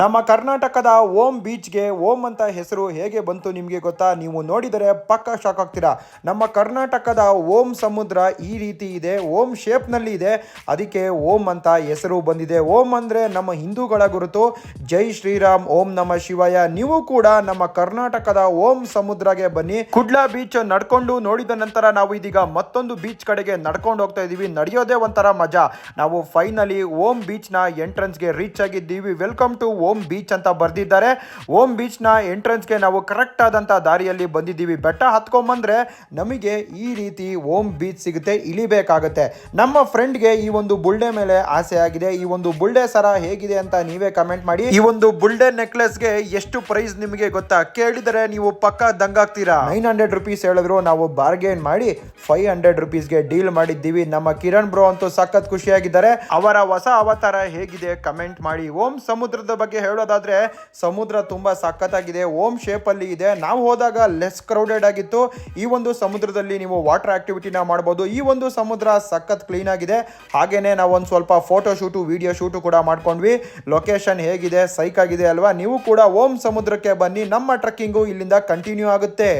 ನಮ್ಮ ಕರ್ನಾಟಕದ ಓಂ ಬೀಚ್ಗೆ ಓಂ ಅಂತ ಹೆಸರು ಹೇಗೆ ಬಂತು ನಿಮಗೆ ಗೊತ್ತಾ? ನೀವು ನೋಡಿದರೆ ಪಕ್ಕ ಶಾಕ್ ಆಗ್ತೀರಾ. ನಮ್ಮ ಕರ್ನಾಟಕದ ಓಂ ಸಮುದ್ರ ಈ ರೀತಿ ಇದೆ, ಓಂ ಶೇಪ್ನಲ್ಲಿ ಇದೆ. ಅದಕ್ಕೆ ಓಂ ಅಂತ ಹೆಸರು ಬಂದಿದೆ. ಓಂ ಅಂದರೆ ನಮ್ಮ ಹಿಂದೂಗಳ ಗುರುತು. ಜೈ ಶ್ರೀರಾಮ್, ಓಂ ನಮ ಶಿವಾಯ. ನೀವು ಕೂಡ ನಮ್ಮ ಕರ್ನಾಟಕದ ಓಂ ಸಮುದ್ರಗೆ ಬನ್ನಿ. ಕುಡ್ಲಾ ಬೀಚ್ ನಡ್ಕೊಂಡು ನೋಡಿದ ನಂತರ ನಾವು ಇದೀಗ ಮತ್ತೊಂದು ಬೀಚ್ ಕಡೆಗೆ ನಡ್ಕೊಂಡು ಹೋಗ್ತಾ ಇದೀವಿ. ನಡೆಯೋದೇ ಒಂಥರ ಮಜಾ. ನಾವು ಫೈನಲಿ ಓಂ ಬೀಚ್ನ ಎಂಟ್ರೆನ್ಸ್ಗೆ ರೀಚ್ ಆಗಿದ್ದೀವಿ. ವೆಲ್ಕಮ್ ಟು ಬೀಚ್ ಅಂತ ಬರ್ದಿದ್ದಾರೆ. ಓಮ್ ಬೀಚ್ನ ಎಂಟ್ರೆನ್ಸ್ಗೆ ನಾವು ಕರೆಕ್ಟ್ ಆದಂತ ದಾರಿಯಲ್ಲಿ ಬಂದಿದ್ದೀವಿ. ಬೆಟ್ಟ ಹತ್ಕೊಂಬಂದ್ರೆ ನಮಗೆ ಈ ರೀತಿ ಓಮ್ ಬೀಚ್ ಸಿಗುತ್ತೆ, ಇಳಿಬೇಕಾಗುತ್ತೆ. ನಮ್ಮ ಫ್ರೆಂಡ್ಗೆ ಈ ಒಂದು ಬುಲ್ಡೆ ಮೇಲೆ ಆಸೆ ಆಗಿದೆ. ಈ ಒಂದು ಬುಲ್ಡೆ ಸರ ಹೇಗಿದೆ ಅಂತ ನೀವೇ ಕಮೆಂಟ್ ಮಾಡಿ. ಈ ಒಂದು ಬುಲ್ಡೆ ನೆಕ್ಲೆಸ್ಗೆ ಎಷ್ಟು ಪ್ರೈಸ್ ನಿಮಗೆ ಗೊತ್ತಾ? ಕೇಳಿದರೆ ನೀವು ಪಕ್ಕ ದಂಗಾಗ್ತೀರಾ? ನೈನ್ ಹಂಡ್ರೆಡ್ ರುಪೀಸ್ ಹೇಳಿದ್ರು, ನಾವು ಬಾರ್ಗೇನ್ ಮಾಡಿ ಫೈವ್ ಹಂಡ್ರೆಡ್ ರುಪೀಸ್ಗೆ ಡೀಲ್ ಮಾಡಿದ್ದೀವಿ. ನಮ್ಮ ಕಿರಣ್ ಬ್ರೋ ಅಂತೂ ಸಖತ್ ಖುಷಿಯಾಗಿದ್ದಾರೆ. ಅವರ ಹೊಸ ಅವತಾರ ಹೇಗಿದೆ? ಕಮೆಂಟ್ ಮಾಡಿ. ಓಂ ಸಮುದ್ರದ ಬಗ್ಗೆ ಹೇಳೋದಾದ್ರೆ ಸಮುದ್ರ ತುಂಬಾ ಸಖತ್ತಾಗಿದೆ, ಓಮ್ ಶೇಪ್ ಅಲ್ಲಿ ಇದೆ. ನಾವು ಹೋದಾಗ ಲೆಸ್ ಕ್ರೌಡೆಡ್ ಆಗಿತ್ತು. ಈ ಒಂದು ಸಮುದ್ರದಲ್ಲಿ ನೀವು ವಾಟರ್ ಆಕ್ಟಿವಿಟಿನ ಮಾಡ್ಬೋದು. ಈ ಒಂದು ಸಮುದ್ರ ಸಖತ್ ಕ್ಲೀನ್ ಆಗಿದೆ. ಹಾಗೇನೆ ನಾವು ಒಂದು ಸ್ವಲ್ಪ ಫೋಟೋ ಶೂಟು ವಿಡಿಯೋ ಶೂಟು ಕೂಡ ಮಾಡ್ಕೊಂಡ್ವಿ. ಲೊಕೇಶನ್ ಹೇಗಿದೆ? ಸೈಕ್ ಆಗಿದೆ ಅಲ್ವಾ? ನೀವು ಕೂಡ ಓಂ ಸಮುದ್ರಕ್ಕೆ ಬನ್ನಿ. ನಮ್ಮ ಟ್ರಕ್ಕಿಂಗು ಇಲ್ಲಿಂದ ಕಂಟಿನ್ಯೂ ಆಗುತ್ತೆ.